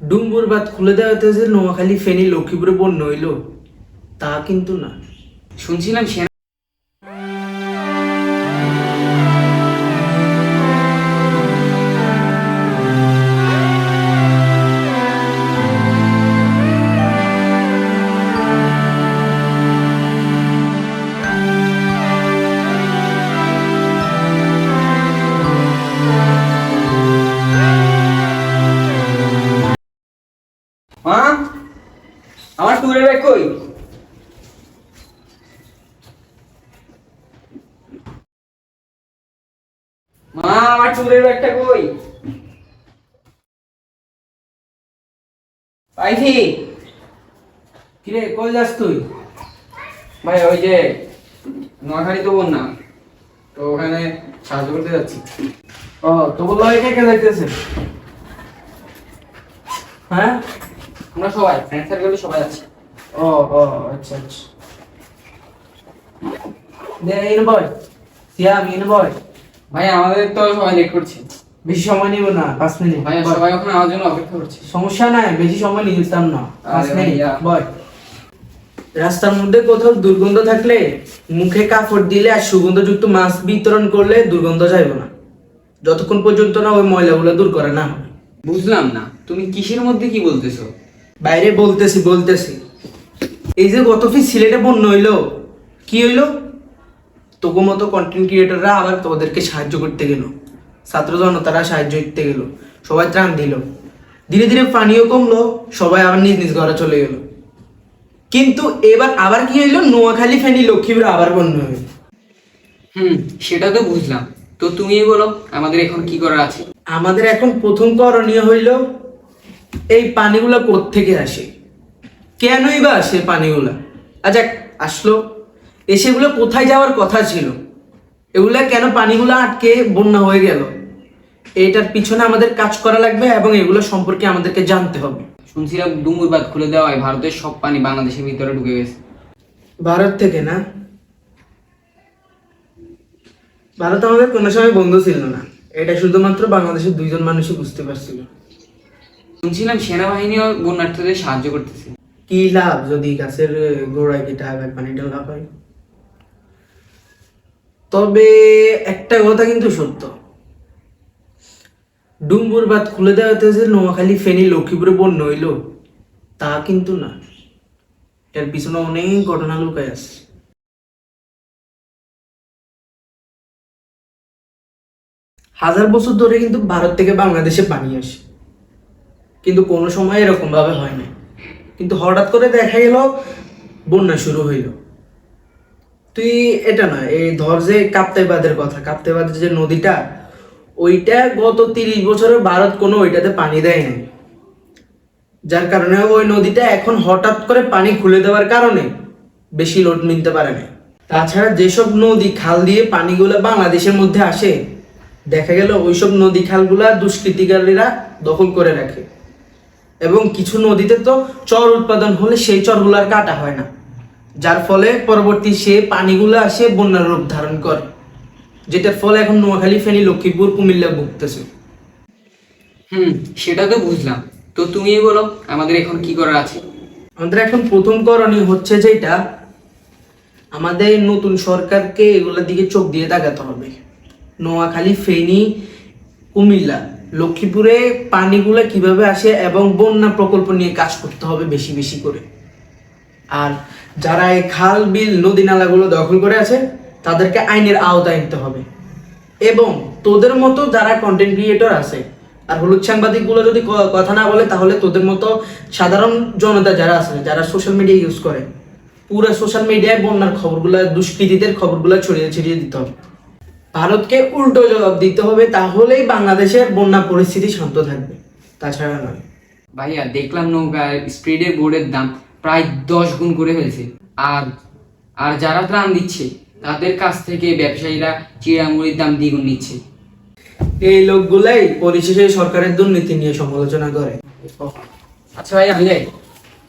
ডুম্বুর বাদ খুলে দেওয়াতে যে নোয়াখালী ফেনী লক্ষ্মীপুরে বন্য হইল তা কিন্তু না। শুনছিলাম মা আমার টুরের ব্যাগ কই? মা আমার টুরের ব্যাগটা কই? পাইছি। কিরে কই যাস তুই? ভাই ওই যে নোয়াখালী তো বন্যা তো ওখানে সাহায্য করতে যাচ্ছি। ও তো বলল কে কে যাইতেছে। হ্যাঁ? আমরা সবাই ফ্রেন্ড সার্কেলে সবাই আছি। ও ও আচ্ছা আচ্ছা। দে ইন বয় সিয়াম বয় ভাই আমাদের তো সবাই লেট করছে। বেশি সময় নিব না পাঁচ মিনিট। ভাই সবাই ওখানে আমার জন্য অপেক্ষা করছে। সমস্যা নাই বেশি সময় নিতাম না। পাঁচ মিনিট বয় রাস্তার মধ্যে কোথাও দুর্গন্ধ থাকলে মুখে কাপড় দিলে আর সুগন্ধযুক্ত মাস্ক বিতরণ করলে দুর্গন্ধ যাইব না। যতক্ষণ পর্যন্ত না ওই ময়লাগুলো দূর করে না বুঝলাম না। তুমি কিসের মধ্যে কি বলতেছো? বাইরে বলতেছি বলতেছি। এই যে গত ফি সিলেটে বন্য হইল কি হইল? তোকে মতো কন্টেন্ট ক্রিয়েটররা আবার তোদেরকে সাহায্য করতে গেল। ছাত্র জনতারা সাহায্য করতে গেল। সবাই ত্রাণ দিল। ধীরে ধীরে পানিও কমলো সবাই আবার নিজ নিজ ঘরে চলে গেল। কিন্তু এবার আবার কি হইল? নোয়াখালী ফেনী লক্ষ্মীপুর আবার বন্য হইল। হুম সেটা তো বুঝলাম। তো তুমি বলো আমাদের এখন কি করার আছে? আমাদের এখন প্রথম করণীয় হইল এই পানিগুলো থেকে আসে? কেনই বা আসে পানিগুলা? আচ্ছা আসলো। এসেগুলো কোথায় যাওয়ার কথা ছিল? এগুলা কেন পানিগুলো আটকে বন্যা হয়ে গেল? এইটার পিছনে আমাদের কাজ করা লাগবে এবং এগুলো সম্পর্কে আমাদেরকে জানতে হবে। শুনছিলাম ডুমুর বাদ খুলে দেওয়ায় ভারতের সব পানি বাংলাদেশের ভিতরে ঢুকে গেছে। ভারত থেকে না? ভারত আমাদের কোনো সময় বন্ধু ছিল না। এটা শুধুমাত্র বাংলাদেশের দুইজন মানুষই বুঝতে পারছিল। শুনছিলাম সেনাবাহিনীও বন্যার্থীদের সাহায্য করতেছে। কি লাভ যদি গাছের গোড়ায় কেটে আগায় পানিটা লাভ হয়? তবে একটা কথা কিন্তু সত্য। ডুম্বুর বাদ খুলে দেওয়াতে যে নোয়াখালী, ফেনী, লক্ষ্মীপুরে বন্য হইল, তা কিন্তু না। এর পিছনে অনেক ঘটনা লুকায় আছে। হাজার বছর ধরে কিন্তু ভারত থেকে বাংলাদেশে পানি আসে। কিন্তু কোনো সময় এরকম ভাবে হয় না কিন্তু হঠাৎ করে দেখা গেল, বন্যা শুরু হইল। তুই, এটা না, এই ধর যে কাপ্তাইবাদের কথা, কাপ্তাইবাদের যে নদীটা, ওইটা গত তিরিশ বছরে ভারত কোনো ওইটাতে পানি দেয় নাই। যার কারণে ওই নদীটা এখন হঠাৎ করে পানি খুলে দেওয়ার কারণে বেশি লোড নিতে পারে না তাছাড়া যেসব নদী খাল দিয়ে পানিগুলো বাংলাদেশের মধ্যে আসে, দেখা গেল ওইসব নদী খালগুলা দুষ্কৃতিকারীরা দখল করে রাখে। এবং কিছু নদীতে তো চর উৎপাদন হলে সেই চরগুলো আর কাটা হয় না। যার ফলে পরবর্তী সে পানিগুলো আসে বন্যার রূপ ধারণ করে। যেটার ফলে এখন নোয়াখালী ফেনী লক্ষ্মীপুর কুমিল্লা ভুগতেছে। হুম সেটা তো বুঝলাম। তো তুমিই বলো আমাদের এখন কি করার আছে? আমাদের এখন প্রথম করণীয় হচ্ছে যেটা আমাদের নতুন সরকারকে এগুলোর দিকে চোখ দিয়ে তাকাতে হবে। নোয়াখালী ফেনী কুমিল্লা। লক্ষ্মীপুরে পানিগুলো কীভাবে আসে এবং বন্যা প্রকল্প নিয়ে কাজ করতে হবে বেশি বেশি করে? আর যারা এই খাল, বিল, নদী নালাগুলো দখল করে আছে, তাদেরকে আইনের আওতায় আনতে হবে। এবং তোদের মতো যারা কন্টেন্ট ক্রিয়েটর আছে, আর হলুদ সাংবাদিকগুলো যদি কথা না বলে, তাহলে তোদের মতো সাধারণ জনতা যারা আছে, যারা সোশ্যাল মিডিয়া ইউজ করে, পুরো সোশ্যাল মিডিয়ায় বন্যার খবরগুলো, দুষ্কৃতীদের খবরগুলো ছড়িয়ে ছড়িয়ে দিতে হবে। ভারতকে উল্টো জবাব দিতে হবে তাহলেই বাংলাদেশের বন্যা পরিস্থিতি শান্ত থাকবে। তাছাড়া নয়। ভাইয়া দেখলাম নৌকার স্প্রেডের বোর্ডের দাম প্রায় দশ গুণ করে ফেলছে। আর আর যারা ত্রাণ দিচ্ছে তাদের কাছ থেকে ব্যবসায়ীরা চিড়ামুড়ির দাম দ্বিগুণ নিচ্ছে। এই লোকগুলাই পরিশেষে সরকারের দুর্নীতি নিয়ে সমালোচনা করে। আচ্ছা ভাইয়া যাই।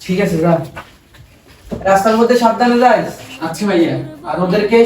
ঠিক আছে রাস্তার মধ্যে সাবধানে যাই। আচ্ছা ভাইয়া আর ওদেরকে